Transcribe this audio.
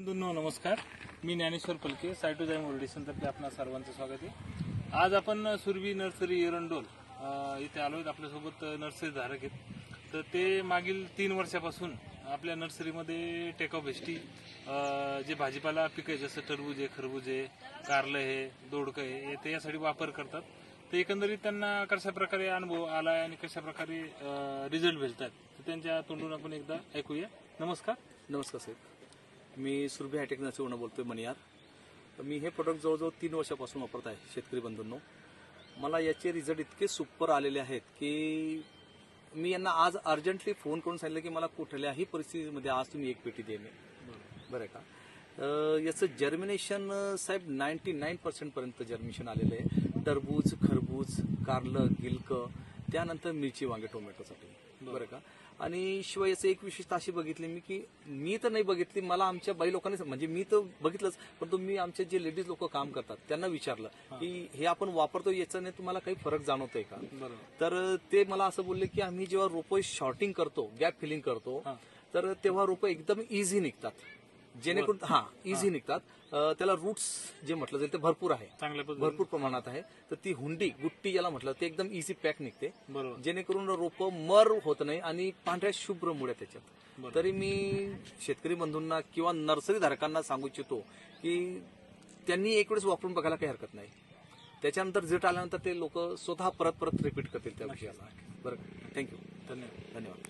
बंधूंनो नमस्कार. मी ज्ञानेश्वर पलके सायटोजाईम ओल्डेशनतर्फे आपणा सर्वांचं स्वागत आहे. आज आपण सुरभी नर्सरी एरंडोल इथे आलो आहेत. आपल्यासोबत नर्सरी धारक आहेत. तर ते मागील तीन वर्षापासून आपल्या नर्सरीमध्ये टेकऑफ भेस्टी जे भाजीपाला पिकं आहे जसं टरबूज आहे खरबूज आहे कारलं आहे दोडकं आहे हे ते यासाठी वापर करतात. तर एकंदरीत त्यांना कशा प्रकारे अनुभव आला आणि कशा प्रकारे रिझल्ट भेटतात तर त्यांच्या तोंडून आपण एकदा ऐकूया. नमस्कार. नमस्कार साहेब. मी सुरभी हायटेक नर्सरीवरून बोलतोय मनियार. मी हे प्रोडक्ट जवळजवळ तीन वर्षापासून वापरत आहे शेतकरी बंधूंनो. मला याचे रिझल्ट इतके सुपर आलेले आहेत की मी यांना आज अर्जंटली फोन करून सांगितलं की मला कुठल्याही परिस्थितीमध्ये आज तुम्ही एक पेटी देणे बरं आहे का याचं जर्मिनेशन साहेब नाईन्टी नाईन पर्सेंटपर्यंत जर्मिनेशन आलेलं आहे. टरबूज खरबूज कारलं गिलकं त्यानंतर मिरची वांगे टोमॅटोसाठी. बरं. का? आणि शिवाय याचं एक विशेषता अशी बघितली मी की मी तर नाही बघितली मला आमच्या बाई लोकांनी म्हणजे मी तर बघितलंच परंतु मी आमचे जे लेडीज लोक काम करतात त्यांना विचारलं की हे आपण वापरतो याच्याने तुम्हाला काही फरक जाणवतोय का? तर ते मला असं बोलले की आम्ही जेव्हा रोपं शॉर्टिंग करतो गॅप फिलिंग करतो. तर तेव्हा रोपं एकदम इझी निघतात. जेणेकरून हा इझी निघतात. अं, त्याला रूट्स जे म्हटलं जाईल ते भरपूर आहे. चांगल्या पद्धतीने. भरपूर प्रमाणात आहे. तर ती हुंडी गुट्टी ज्याला म्हटलं ते एकदम इझी पॅक निघते. बरोबर. जेणेकरून रोपं मर होत नाही आणि पांढऱ्या शुभ्र मुळे त्याच्यात. बरोबर. तरी मी शेतकरी बंधूंना किंवा नर्सरी धारकांना सांगू इच्छितो की त्यांनी एक वेळेस वापरून बघायला काही हरकत नाही. त्याच्यानंतर रिझल्ट आल्यानंतर ते लोक स्वतः परत परत रिपीट करतील त्या विषयाला. बरं थँक्यू धन्यवाद. धन्यवाद.